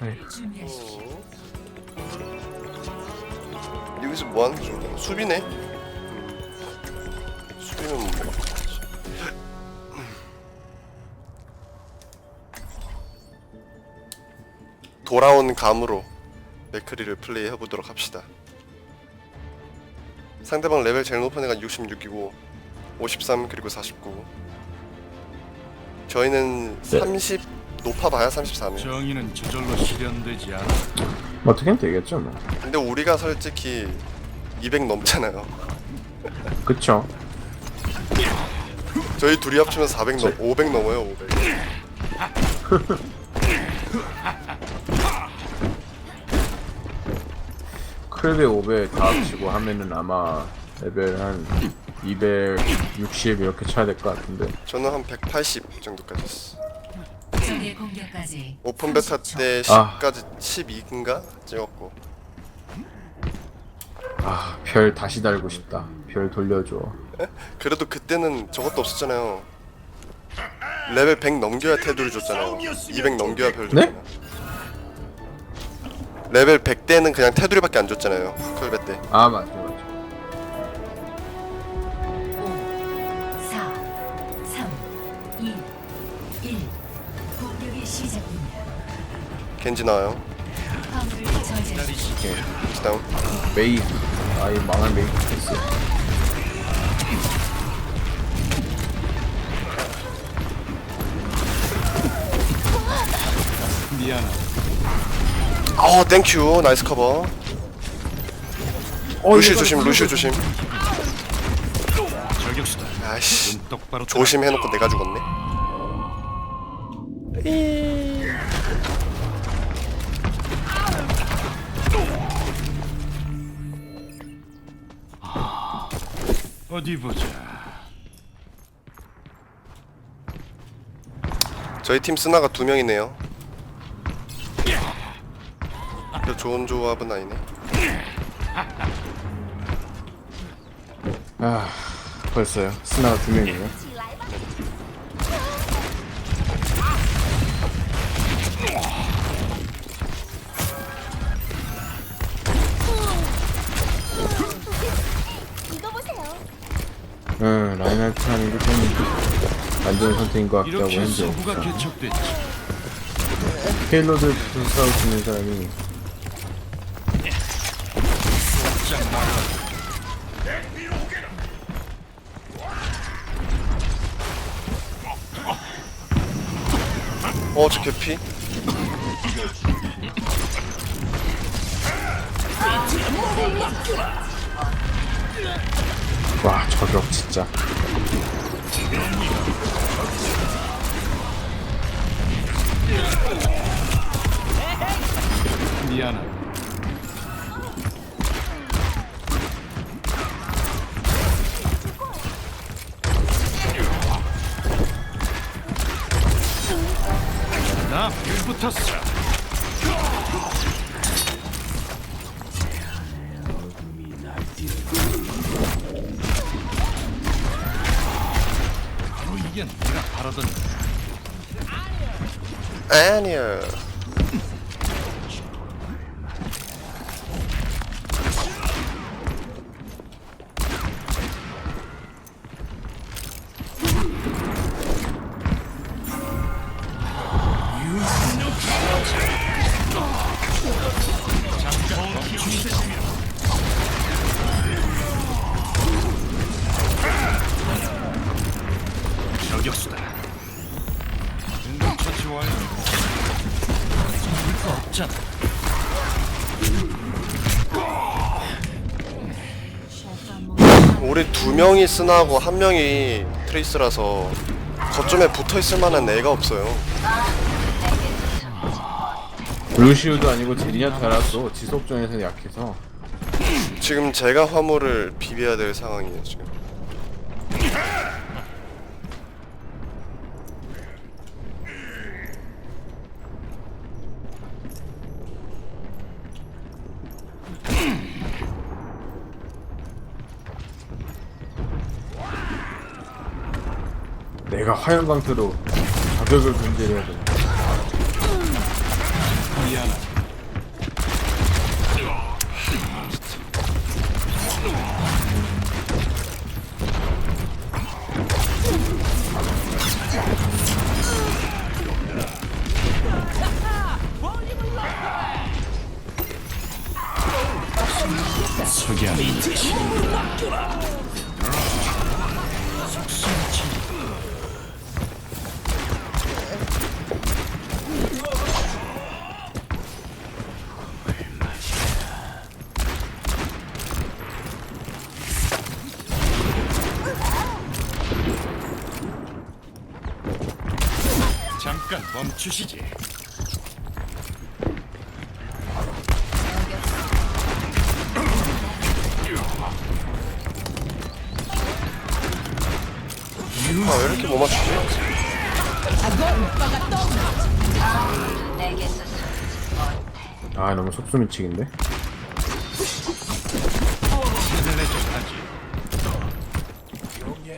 네. 여기서 뭐 하는 중? 수비네? 음. 수비는 뭐. 돌아온 감으로 맥크리를 플레이해 보도록 합시다. 상대방 레벨 제일 높은 애가 66이고 53 그리고 49. 저희는 네. 30 높아봐야 33이에요. 정의는 저절로 실현되지 않아. 어떻게든 되겠죠 뭐. 근데 우리가 솔직히 200 넘잖아요. 그쵸. 저희 둘이 합치면 400 넘, 500 넘어요, 500. 클베 500 다 합치고 하면은 아마 레벨 한 260 이렇게 쳐야 될 것 같은데. 저는 한 180 정도까지 했어. 적의 공격까지 오픈 베타 30초. 때 아. 10까지 12인가 찍었고. 아, 별 다시 달고 싶다. 별 돌려줘. 그래도 그때는 저것도 없었잖아요. 레벨 100 넘겨야 테두리 줬잖아요. 200 넘겨야 별 네? 줬잖아요. 레벨 100 때는 그냥 테두리밖에 안 줬잖아요. 쿨베 때. 아, 맞죠, 맞죠. 겐지 나와요. 겐지 다운. 메이. 아이 망할 메이 됐어. 미안하다. 어, 땡큐. 나이스 커버. 어, 루시 조심, 루시 조심. 저격수다. 아이씨. 눈 똑바로 뜨라. 조심해놓고 내가 죽었네. 어디 보자. 저희 팀 스나가 두 명이네요. 그 좋은 조합은 아니네. 아, 벌써요. 스나가 두 명이에요. 라인하르트 하는 게 좀 안 좋은 선택인 것 했는데. 서구가 개척됐지. 페일로드 수 있는 사람이 어, 저 개피? 와 저격 진짜 미안하다. 나 불붙었어. 이게 내가 바라던 아니야. 명이 스나고 한 명이 트레이스라서 거점에 붙어 있을 만한 애가 없어요. 루시우도 아니고 제리냐도 알았어 지속전에서 약해서 지금 제가 화물을 비벼야 될 상황이에요, 지금. 내가 화염 방패로 저격을 견제해야 돼 미안하다. 석양이 친다. 멈추시지. 아 왜 이렇게 못 맞추지? 아 너무 속수미치긴데 내려줘야지. 펑키어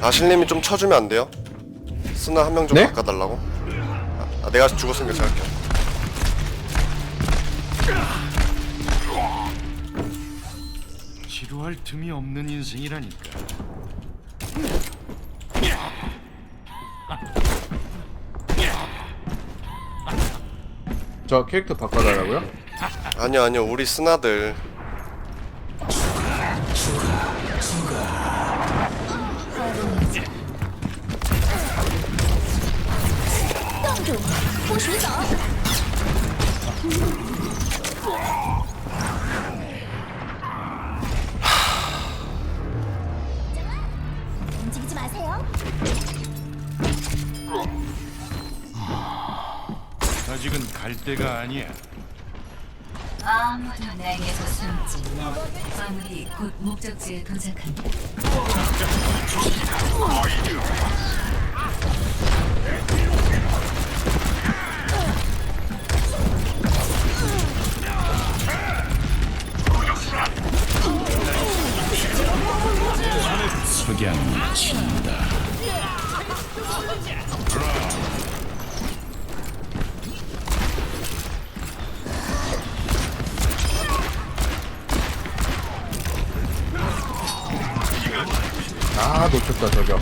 아실님이 좀 쳐주면 안 돼요? 쓰나 한 명 좀 네? 바꿔달라고? 아, 아, 내가 죽었으니까 할게요 지루할 틈이 없는 인생이라니까. 저 캐릭터 바꿔달라고요? 아니요 아니요 우리 쓰나들 움직이지 마세요. 아직은 갈 때가 아니야. 아무도 내게서 숨지 마. 화물이 곧 목적지에 도착한다. 양이 친다. 아 놓쳤다 저격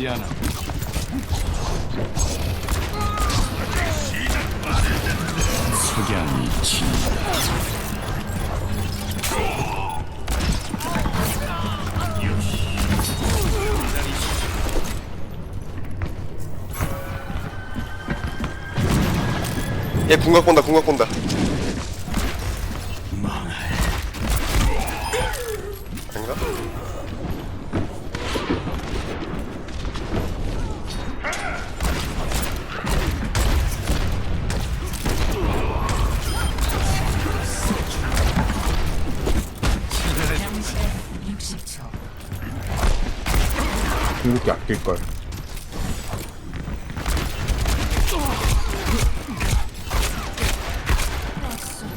미안하다. 석양이 친다. 얘 궁각 본다 궁각 본다 아닌가? 시간 60초. 궁극기 아낄걸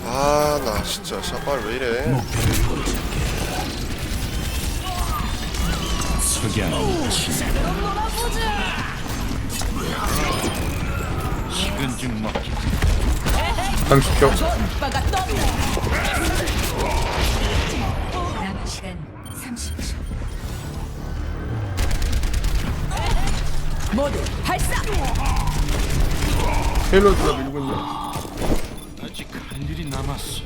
아, 나 진짜 샤발 왜 이래? 석양 식은죽 먹기 당시켜 모두 발사! 헬로드가 밀고 있네 아직 할 일이 남았어.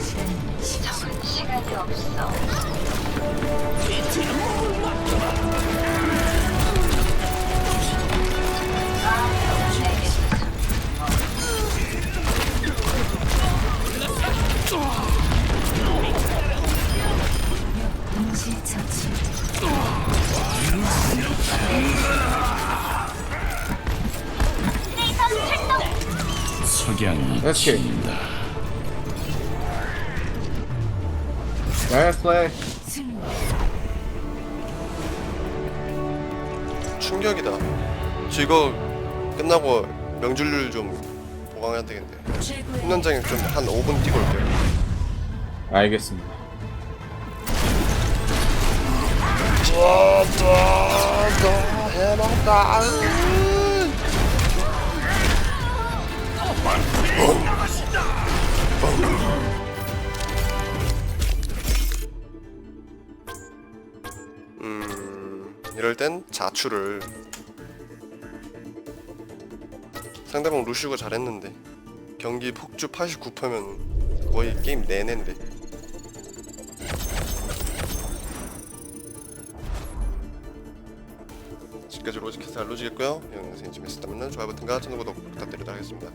시간은 10초. 시간이 없어. 동시 진다. 나이스 플레이. 충격이다. 저 이거 끝나고 명줄률 좀 보강해야 되겠네. 훈련장에 좀 한 5분 뛰고 올게요. 알겠습니다 음, 이럴 땐 자추를 상대방 루시우가 잘했는데. 경기 폭주 89%면 거의 게임 내내인데. 지금까지 로지캐스 알로지겠고요. 영상이 재밌었다면 좋아요 버튼과 채널 구독 부탁드리도록 하겠습니다